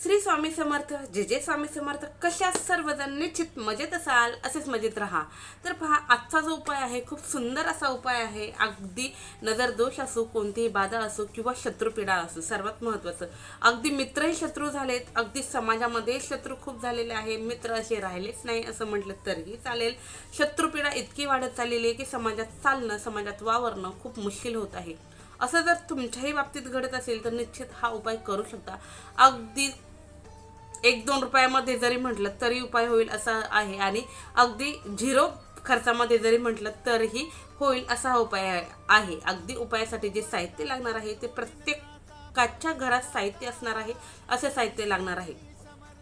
श्री स्वामी समर्थ जे जे स्वामी समर्थ कशा सर्वजण निश्चित मजेत असाल असेच मजेत राहा. तर पहा आजचा जो उपाय आहे खूप सुंदर असा उपाय आहे. अगदी नजर दोष असो कोणतीही बाधा असो किंवा शत्रुपीडा असो सर्वात महत्त्वाचं अगदी मित्रही शत्रू झालेत अगदी समाजामध्ये शत्रू खूप झालेले आहे. मित्र असे राहिलेच नाही असं म्हटलं तरीही चालेल. शत्रुपीडा इतकी वाढत चाललेली आहे की समाजात चालणं समाजात वावरणं खूप मुश्किल होत आहे. असं जर तुमच्याही बाबतीत घडत असेल तर निश्चित हा उपाय करू शकता. अगदी एक दोन रुपयामध्ये जरी म्हटलं तरी उपाय होईल असा आहे. आणि अगदी झिरो खर्चामध्ये जरी म्हटलं तरीही होईल असा हा उपाय आहे- आहे. अगदी उपायासाठी जे साहित्य लागणार आहे ते प्रत्येकाच्या घरात साहित्य असणार आहे असे साहित्य लागणार आहे.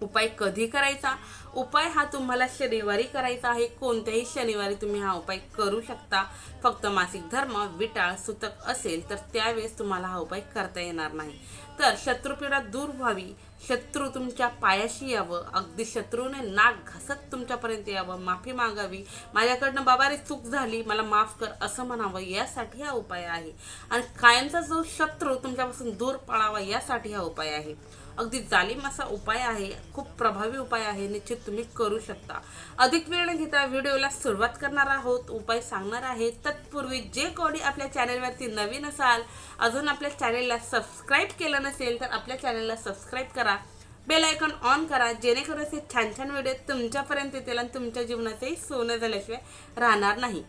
उपाय कधी करायचा? उपाय हा तुम्हाला शनिवारी करायचा आहे. कोणत्याही शनिवारी तुम्ही हा उपाय करू शकता. फक्त मासिक धर्म विटाळ सुतक असेल तर त्यावेळेस तुम्हाला हा उपाय करता येणार नाही. तर शत्रुपीडा दूर व्हावी. शत्रू तुमच्या पायाशी यावं. अगदी शत्रूने नाक घासत तुमच्यापर्यंत यावं. माफी मागावी. माझ्याकडनं बाबा रे चूक झाली मला माफ कर असं म्हणावं यासाठी हा उपाय आहे. आणि कायमचा जो शत्रू तुमच्यापासून दूर पळावा यासाठी हा उपाय आहे. अगदी जालिम असा उपाय आहे खूप प्रभावी उपाय आहे निश्चित तुम्ही करू शकता. अधिक वेळ न घेता व्हिडिओला सुरुवात करणार आहोत उपाय सांगणार आहे. तत्पूर्वी जे कोणी आपल्या चॅनेलवरती नवीन असाल अजून आपल्या चॅनेलला सबस्क्राईब केलं नसेल तर आपल्या चॅनेलला सबस्क्राईब करा. बेल आयकॉन ऑन करा जेणेकरून असे छान छान व्हिडिओ तुमच्यापर्यंत येतील आणि तुमच्या जीवनाचंही सोनं झाल्याशिवाय राहणार नाही.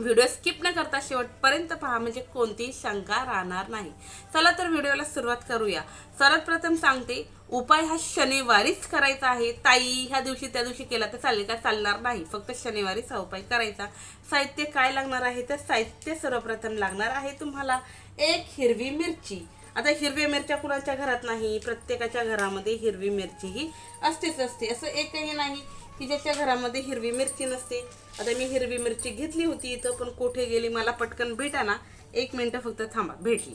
व्हिडिओ स्किप न करता शेवटपर्यंत पहा म्हणजे कोणतीही शंका राहणार नाही. चला तर व्हिडिओला सुरुवात करूया. सर्वात प्रथम सांगते उपाय हा शनिवारीच करायचा आहे. ताई ह्या दिवशी त्या दिवशी केला तर चालेल का? चालणार नाही. फक्त शनिवारीच हा उपाय करायचा. साहित्य काय लागणार आहे? तर साहित्य सर्वप्रथम लागणार आहे तुम्हाला एक हिरवी मिरची. आता हिरव्या मिरच्या कुणाच्या घरात नाही? प्रत्येकाच्या घरामध्ये हिरवी मिरची ही असतेच असते. असं एकही नाही. की ज्याच्या घरामध्ये हिरवी मिरची नसते. आता मी हिरवी मिरची घेतली होती इथं पण कुठे गेली मला पटकन भेटा ना एक मिनटं फक्त थांबा भेटली.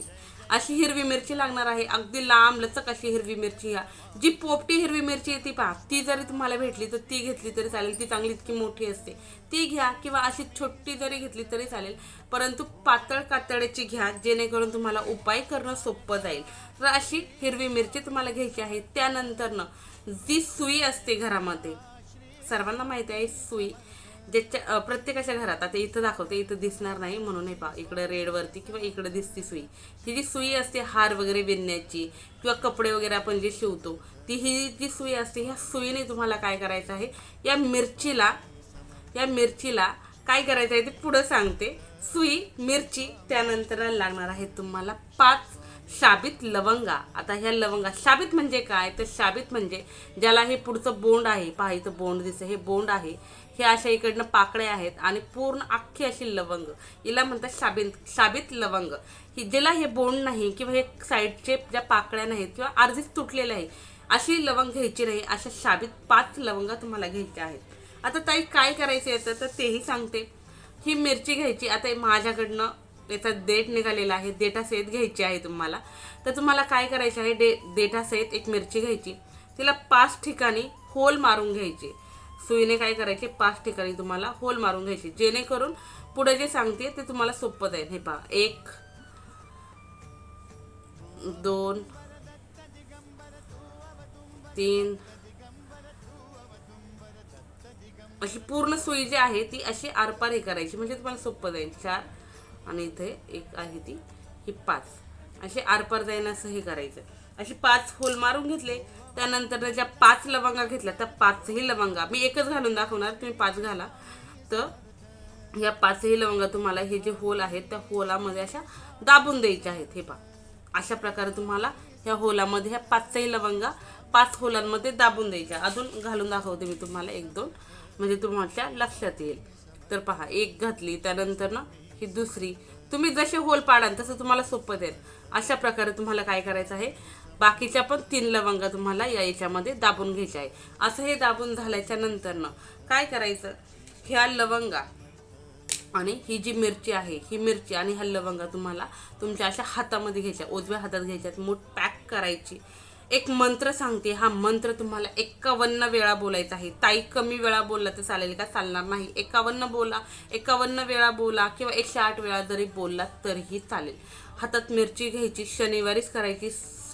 अशी हिरवी मिरची लागणार आहे. अगदी लांब लचक अशी हिरवी मिरची ह्या जी पोपटी हिरवी मिरची आहे ती पहा. ती जरी तुम्हाला भेटली तर ती घेतली तरी चालेल. ती चांगली इतकी मोठी असते. ती घ्या किंवा अशी छोटी जरी घेतली तरी चालेल. परंतु पातळ कातड्याची घ्या जेणेकरून तुम्हाला उपाय करणं सोपं जाईल. तर अशी हिरवी मिरची तुम्हाला घ्यायची आहे. त्यानंतरनं जी सुई असते घरामध्ये सर्वांना माहिती आहे सुई ज्याच्या प्रत्येकाच्या घरात आता इथं दाखवते इथं दिसणार नाही म्हणून हे पहा. इकडं रेडवरती किंवा इकडं दिसती सुई. ही जी सुई असते हार वगैरे विणण्याची किंवा कपडे वगैरे आपण जे शिवतो ती ही जी सुई असते ह्या सुईने तुम्हाला काय करायचं आहे? या मिरचीला या मिरचीला काय करायचं आहे ते पुढं सांगते. सुई मिरची त्यानंतर लागणार आहे तुम्हाला पाच साबित लवंगा. आता ह्या लवंगा साबित म्हणजे काय? तर साबित म्हणजे ज्याला हे पुढचं बोंड आहे पहा इथं बोंड दिसतं हे बोंड आहे. हे अशा इकडनं पाकळे आहेत आणि पूर्ण अख्खी अशी लवंग. हिला म्हणतात शाबित साबित लवंग. ही ज्याला हे बोंड नाही किंवा हे साईडचे ज्या पाकळ्या नाहीत किंवा अर्धीच तुटलेल्या आहे अशी लवंग घ्यायची नाही. अशा शाबित पाच लवंगा तुम्हाला घ्यायच्या आहेत. आता ताई काय करायचं येतं तर तेही सांगते. ही मिरची घ्यायची. आता हे माझ्याकडनं याचा देठ निघालेला आहे देठासहित घ्यायची आहे तुम्हाला. तर तुम्हाला काय करायचे आहे डे देठासहित एक मिरची घ्यायची. तिला पाच ठिकाणी होल मारून घ्यायचे. सुईने काय करायचे पाच ठिकाणी तुम्हाला होल मारून घ्यायचे. जेणेकरून पुढे जे सांगते ते तुम्हाला सोपं जाईल. हे पहा एक दोन तीन अशी पूर्ण सुई जी आहे ती अशी आरपार हे करायची. म्हणजे तुम्हाला सोपं जाईल. चार आणि इथे एक आहे ती ही पाच. असे आरपार जाईन असं हे करायचं. अशी पाच होल मारून घेतले त्यानंतर ज्या पाच लवंगा घेतल्या त्या पाचही लवंगा मी एकच घालून दाखवणार तुम्ही पाच घाला. तर या पाचही लवंगा तुम्हाला हे जे होल आहेत त्या होलामध्ये अशा दाबून द्यायच्या आहेत हे पहा. अशा प्रकारे तुम्हाला ह्या होलामध्ये ह्या पाचही लवंगा पाच होलांमध्ये दाबून द्यायच्या. अजून घालून दाखवते मी तुम्हाला एक दोन म्हणजे तुमच्या लक्षात येईल. तर पहा एक घातली त्यानंतर ना ही दुसरी. तुम्ही जसे होल पाडाल तसं तुम्हाला सोपं देईल. अशा प्रकारे तुम्हाला काय करायचं आहे? बाकीच्या पण तीन लवंगा तुम्हाला या याच्यामध्ये दाबून घ्यायच्या आहे. असं हे दाबून झाल्याच्या नंतरनं काय करायचं? ह्या लवंगा आणि ही जी मिरची आहे ही मिरची आणि ह्या लवंगा तुम्हाला तुमच्या अशा हातामध्ये घ्यायच्या उजव्या हातात घ्यायच्यात मूठ पॅक करायची. एक मंत्र सांगते हा मंत्र तुम्हाला एकावन्न वेळा बोलायचा आहे. ताई कमी वेळा बोलला तर चालेल का? चालणार नाही. एकावन्न बोला एकावन्न वेळा बोला किंवा एकशे आठ वेळा जरी बोलला तरीही चालेल. हातात मिरची घ्यायची शनिवारीच करायची.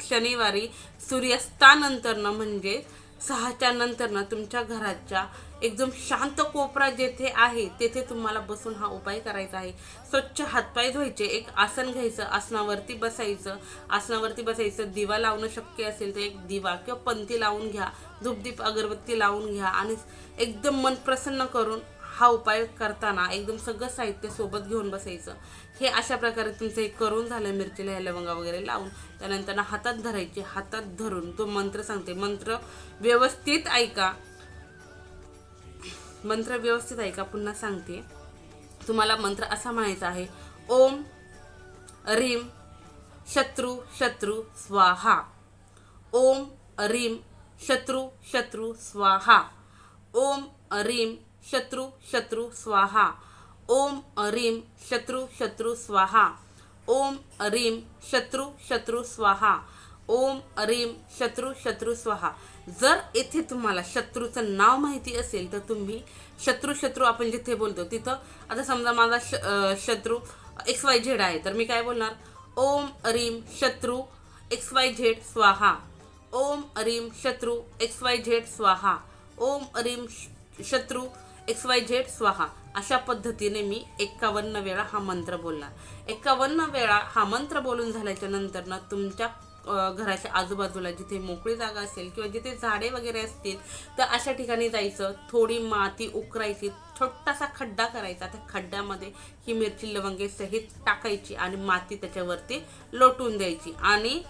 शनिवारी सूर्यास्तानंतरनं म्हणजे सहाच्या नंतरनं तुमच्या घराच्या एकदम शांत कोपरा जेथे आहे तेथे तुम्हाला बसून हा उपाय करायचा आहे. स्वच्छ हातपाय धुवायचे एक आसन घ्यायचं आसनावरती बसायचं. आसनावरती बसायचं दिवा लावणं शक्य असेल तर एक दिवा किंवा पंथी लावून घ्या धूपदीप अगरबत्ती लावून घ्या आणि एकदम मन प्रसन्न करून हा उपाय करताना एकदम सगळं साहित्य सोबत घेऊन बसायचं. हे अशा प्रकारे तुमचं हे करून झालं मिरचीला ह्या लवंगा वगैरे लावून. त्यानंतर हातात धरायचे हातात धरून तो मंत्र सांगते. मंत्र व्यवस्थित ऐका. मंत्र व्यवस्थित ऐका पुन्हा सांगते. तुम्हाला मंत्र असा म्हणायचा आहे ओम रीम शत्रू शत्रू स्वाहा. ओम रीम शत्रू शत्रू स्वाहा. ओम रीम शत्रू शत्रू स्वाहा. ओम रीम शत्रू शत्रू स्वाहा. ओम रीम शत्रू शत्रू स्वाहा. ओम रीम शत्रू शत्रू स्वाहा. जर येथे तुम्हाला शत्रूचं नाव माहिती असेल तर तुम्ही शत्रू शत्रू आपण जिथे बोलतो तिथं. आता समजा माझा श शत्रू एक्स वाय झेड आहे तर मी काय बोलणार? ओम रीम शत्रू एक्स वाय झेड स्वाहा. ओम रीम शत्रू एक्स वाय झेड स्वाहा. ओम रीम श- शत्रू एक्स वाय झेड स्वाहा. अशा पद्धतीने मी एक्कावन्न वेळा हा मंत्र बोलणार. एकावन्न वेळा हा मंत्र बोलून झाल्याच्यानंतर ना तुमच्या घराच्या आजूबाजूला जिथे मोकळी जागा असेल किंवा जिथे झाडे वगैरे असतील तर अशा ठिकाणी जायचं. थोडी माती उकरायची छोटासा खड्डा करायचा. त्या खड्ड्यामध्ये ही मिरची लवंगे सहित टाकायची आणि माती त्याच्यावरती लोटून द्यायची. आणि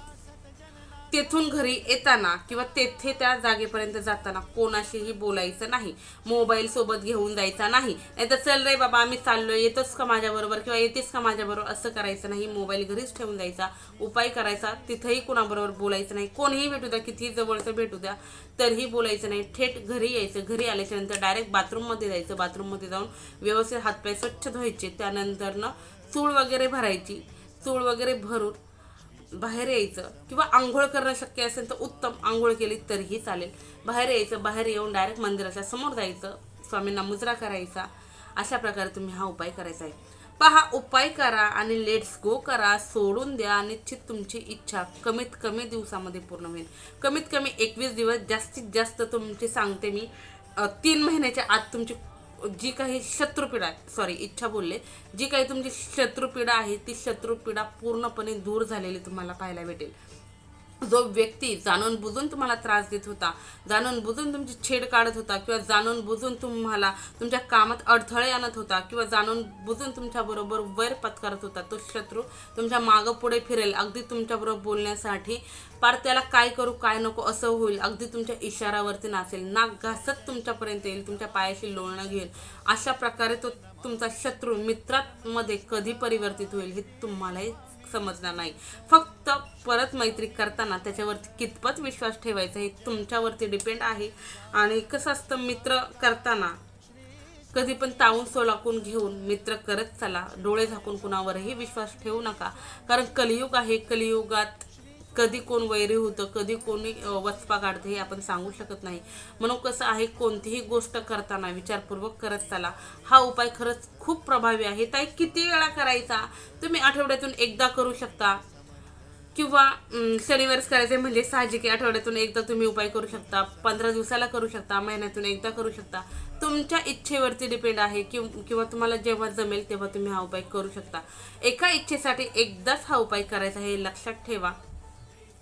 तेथून घरी येताना किंवा तेथे त्या जागेपर्यंत जाताना कोणाशीही बोलायचं नाही. मोबाईल सोबत घेऊन जायचा नाही. नाहीतर चल रे बाबा आम्ही चाललोय. येतोच का माझ्याबरोबर किंवा येतेस का माझ्याबरोबर? असं करायचं नाही. मोबाईल घरीच ठेवून जायचा उपाय करायचा. तिथंही कोणाबरोबर बोलायचं नाही. कोणीही भेटू द्या. कितीही जवळचं भेटू द्या. तरीही बोलायचं नाही. थेट घरी यायचं. घरी आल्याच्यानंतर डायरेक्ट बाथरूममध्ये जायचं. बाथरूममध्ये जाऊन व्यवस्थित हातपाय स्वच्छ धुवायचे. त्यानंतरनं चूळ वगैरे भरायची. चूळ वगैरे भरून बाहेर यायचं किंवा आंघोळ करणं शक्य असेल तर उत्तम आंघोळ केली तरीही चालेल. बाहेर यायचं बाहेर येऊन डायरेक्ट मंदिराच्या समोर जायचं स्वामींना मुजरा करायचा अशा प्रकारे तुम्ही हा उपाय करायचा आहे. पहा उपाय करा आणि लेट्स गो करा सोडून द्या निश्चित तुमची इच्छा कमीत कमी दिवसामध्ये पूर्ण होईल. कमीत कमी एकवीस दिवस जास्तीत जास्त तुमची सांगते मी तीन महिन्याच्या आत तुमची जी काही शत्रुपीडा सॉरी इच्छा बोलले. जी काही तुमची शत्रुपीडा आहे ती शत्रुपीडा पूर्णपणे दूर झालेली तुम्हाला पाहायला भेटेल. जो व्यक्ती जाणून बुजून तुम्हाला त्रास देत होता जाणून बुजून तुमची छेड काढत होता किंवा जाणून बुजून तुम्हाला तुमच्या कामात अडथळे आणत होता किंवा जाणून बुजून तुमच्याबरोबर वैर पत्करत होता तो शत्रू तुमच्या मागं पुढे फिरेल. अगदी तुमच्याबरोबर बोलण्यासाठी पार त्याला काय करू काय नको असं होईल. अगदी तुमच्या इशारावरती नाचेल. नाक घासत तुमच्यापर्यंत येईल तुमच्या पायाशी लोळणं घेईल. अशा प्रकारे तो तुमचा शत्रू मित्रांमध्ये कधी परिवर्तित होईल हे तुम्हालाही समजणार नाही. फक्त परत मैत्री करताना त्याच्यावरती कितपत विश्वास ठेवायचा हे तुमच्यावरती डिपेंड आहे. आणि कसं असतं मित्र करताना कधी पण तावून सोलाकून घेऊन मित्र करत चला डोळे झाकून कुणावरही विश्वास ठेवू नका. कारण कलियुग आहे कलियुगात कधी कोण वैरी होतं कधी कोणी वचपा काढतं हे आपण सांगू शकत नाही. म्हणून कसं आहे कोणतीही गोष्ट करताना विचारपूर्वक करत चला. हा उपाय खरंच खूप प्रभावी आहे. ताई किती वेळा करायचा? तुम्ही आठवड्यातून एकदा करू शकता. किंवा अं, शनिवारीच करायचे म्हणजे साहजिक आठवड्यातून एकदा तुम्ही उपाय करू शकता. पंधरा दिवसाला करू शकता. महिन्यातून एकदा करू शकता. तुमच्या इच्छेवरती डिपेंड आहे कि किंवा तुम्हाला जेव्हा जमेल तेव्हा तुम्ही हा उपाय करू शकता. एका इच्छेसाठी एकदाच हा उपाय करायचा हे लक्षात ठेवा.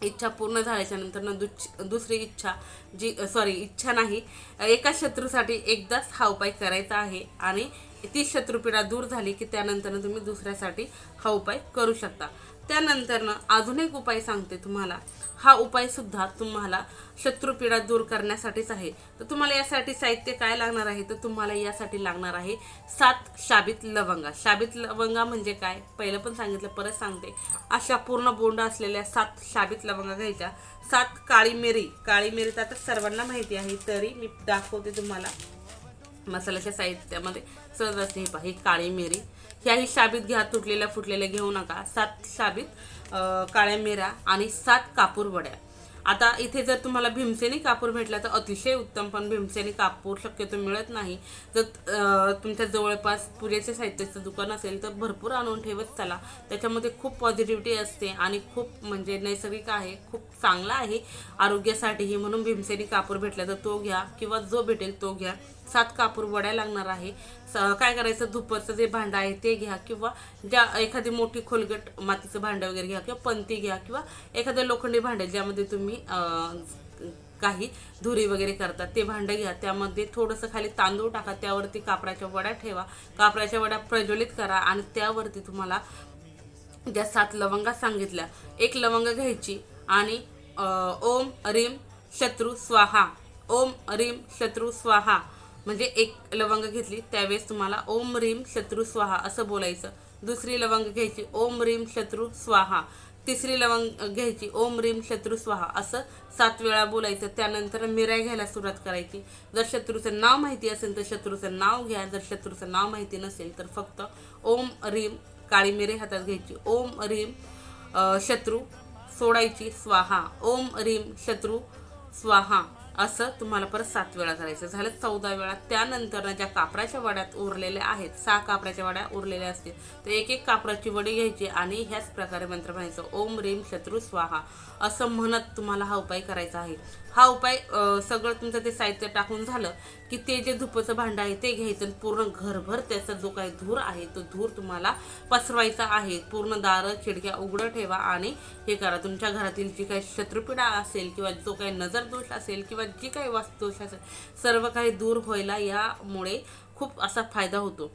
इच्छा पूर्ण झाल्याच्यानंतर दुच- दुसरी इच्छा जी सॉरी इच्छा नाही एका शत्रूसाठी एकदाच हा उपाय करायचा आहे आणि ती शत्रुपीडा दूर झाली की त्यानंतर तुम्ही दुसऱ्यासाठी हा उपाय करू शकता. त्यानंतरनं अजून एक उपाय सांगते तुम्हाला. हा उपाय सुद्धा तुम्हाला शत्रुपीडा दूर करण्यासाठीच आहे. तर तुम्हाला यासाठी साहित्य काय लागणार आहे? तर तुम्हाला यासाठी लागणार आहे सात शाबित लवंगा. शाबित लवंगा म्हणजे काय? पहिलं पण सांगितलं परत सांगते. अशा पूर्ण बोंड असलेल्या सात शाबित लवंगा घ्यायच्या. सात काळी मिरी. काळी मिरी तर आता सर्वांना माहिती आहे तरी मी दाखवते तुम्हाला मसाल्याच्या साहित्यामध्ये. सहज असते हे पहा ही काळी मिरी. ह्याही शाबीत घ्या तुटलेल्या फुटलेल्या घेऊ नका. सात शाबीत काळ्या मिऱ्या आणि सात कापूर वड्या. आता इथे जर तुम्हाला भीमसेनी कापूर भेटला तर अतिशय उत्तम पण भीमसेनी कापूर शक्यतो मिळत नाही. जर तुमच्या जवळपास पुरेसे साहित्याचं दुकान असेल तर भरपूर आणून ठेवत चला. त्याच्यामध्ये खूप पॉझिटिव्हिटी असते आणि खूप म्हणजे नैसर्गिक आहे खूप चांगला आहे आरोग्यासाठीही. म्हणून भीमसेनी कापूर भेटला तर तो घ्या किंवा जो भेटेल तो घ्या. सात कापूर वड्या लागणार आहे. स- काय करायचं? धुपरचं जे भांडं आहे ते घ्या किंवा ज्या एखादी मोठी खोलगट मातीचं भांडं वगैरे घ्या किंवा पंती घ्या किंवा एखादं लोखंडी भांडं ज्यामध्ये तुम्ही काही धुरी वगैरे करतात ते भांडं घ्या. त्यामध्ये थोडंसं खाली तांदूळ टाका त्यावरती कापराच्या वड्या ठेवा. कापराच्या वड्या प्रज्वलित करा आणि त्यावरती तुम्हाला ज्या सात लवंगा सांगितल्या एक लवंग घ्यायची आणि ओम रीम शत्रू स्वाहा. ओम रीम शत्रू स्वाहा. म्हणजे एक लवंग घेतली त्यावेळेस तुम्हाला ओम रीम शत्रू स्वाहा असं बोलायचं. दुसरी लवंग घ्यायची ओम रीम शत्रू स्वाहा. तिसरी लवंग घ्यायची ओम रीम शत्रू स्वाहा असं सात वेळा बोलायचं. त्यानंतर मिराय घ्यायला सुरुवात करायची. जर शत्रूचं नाव माहिती असेल तर शत्रूचं नाव घ्या. जर शत्रूचं नाव माहिती नसेल तर फक्त ओम रीम काळी मिरे हातात घ्यायची. ओम रीम शत्रू सोडायची स्वाहा. ओम रीम शत्रू स्वाहा. असं तुम्हाला परत सात वेळा करायचं. झालं चौदा वेळा. त्यानंतर ज्या कापराच्या वड्यात उरलेल्या आहेत सहा कापराच्या वड्या उरलेल्या असतील तर एक एक कापराची वडी घ्यायची आणि ह्याच प्रकारे मंत्र म्हणायचं ओम रेम शत्रू स्वाहा. असं म्हणत तुम्हाला हा उपाय करायचा आहे. हा उपाय सगळं तुमचं ते साहित्य टाकून झालं की ते जे धुपाचं भांडं आहे ते घ्यायचं आणि पूर्ण घरभर त्याचा जो काही धूर आहे तो धूर तुम्हाला पसरवायचा आहे. पूर्ण दारं खिडक्या उघडं ठेवा आणि हे करा. तुमच्या घरातील जी काही शत्रुपीडा असेल किंवा जो काही नजरदोष असेल किंवा जी काही वास्तुदोष असेल सर्व काही दूर व्हायला यामुळे खूप असा फायदा होतो.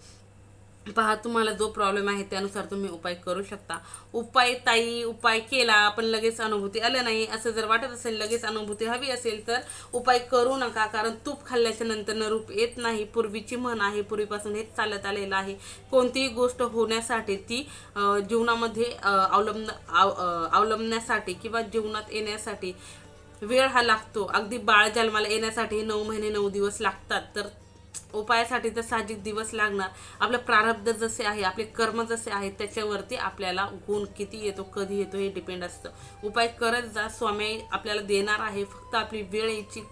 पहा तुम्हाला जो प्रॉब्लेम आहे त्यानुसार तुम्ही उपाय करू शकता. उपाय ताई उपाय केला पण लगेच अनुभूती आलं नाही. असं जर वाटत असेल लगेच अनुभूती हवी असेल तर उपाय करू नका कारण तूप खाल्ल्याच्या नंतर रूप येत नाही. पूर्वीची म्हण आहे पूर्वीपासून हेच चालत आलेलं आहे. कोणतीही गोष्ट होण्यासाठी ती जीवनामध्ये अवलंब अवलंबण्यासाठी किंवा जीवनात येण्यासाठी वेळ हा लागतो. अगदी बाळ जन्माला येण्यासाठी नऊ महिने नऊ दिवस लागतात. तर उपायासाठी तर साहजिक दिवस लागणार आपलं प्रारब्ध जसे आहे आपले कर्म जसे आहेत त्याच्यावरती आपल्याला गुण किती येतो कधी येतो हे डिपेंड असतं. उपाय करत जा स्वामी आपल्याला देणार आहे फक्त आपली वेळ याची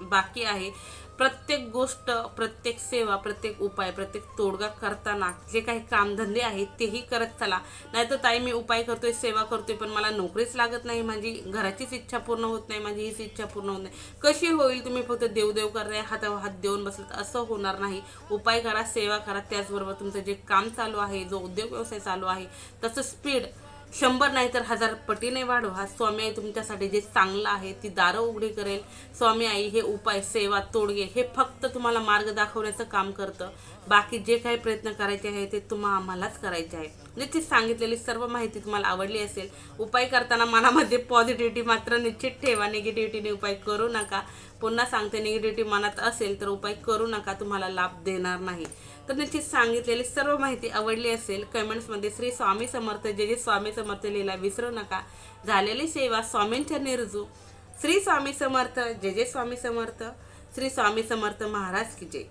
बाकी आहे. प्रत्येक गोष्ट प्रत्येक सेवा प्रत्येक उपाय प्रत्येक तोडगा करताना जे काही कामधंदे आहेत तेही करत चला. नाही तर ताई मी उपाय करतोय सेवा करतोय पण मला नोकरीच लागत नाही माझी घराचीच इच्छा पूर्ण होत नाही माझी हीच इच्छा पूर्ण होत नाही. कशी होईल तुम्ही फक्त देवदेव करताय हातावर हात देऊन बसलात असं होणार नाही. उपाय करा सेवा करा त्याचबरोबर तुमचं जे काम चालू आहे जो उद्योग व्यवसाय चालू आहे तसं स्पीड शंभर नाही तर हजार पटीने वाढवा. स्वामी आई तुमच्यासाठी जे चांगलं आहे ती दारं उघडी करेल. स्वामी आई हे उपाय सेवा तोडगे हे फक्त तुम्हाला मार्ग दाखवण्याचं काम करतं. बाकी जे काही प्रयत्न करायचे आहे ते तुम्हा आम्हालाच करायचे आहे निश्चित सांगितलेली सर्व माहिती तुम्हाला आवडली असेल उपाय करताना मनामध्ये पॉझिटिव्हिटी मात्र निश्चित ठेवा. निगेटिव्हिटीने उपाय करू नका. पुन्हा सांगते निगेटिव्हिटी मनात असेल तर उपाय करू नका तुम्हाला लाभ देणार नाही. तर निश्चित सांगितलेली सर्व माहिती आवडली असेल कमेंट्समध्ये श्री स्वामी समर्थ जे जे स्वामी समर्थ लिहिला विसरू नका. झालेली सेवा स्वामींच्या निर्जू. श्री स्वामी समर्थ जे जे स्वामी समर्थ. श्री स्वामी समर्थ महाराज की जय.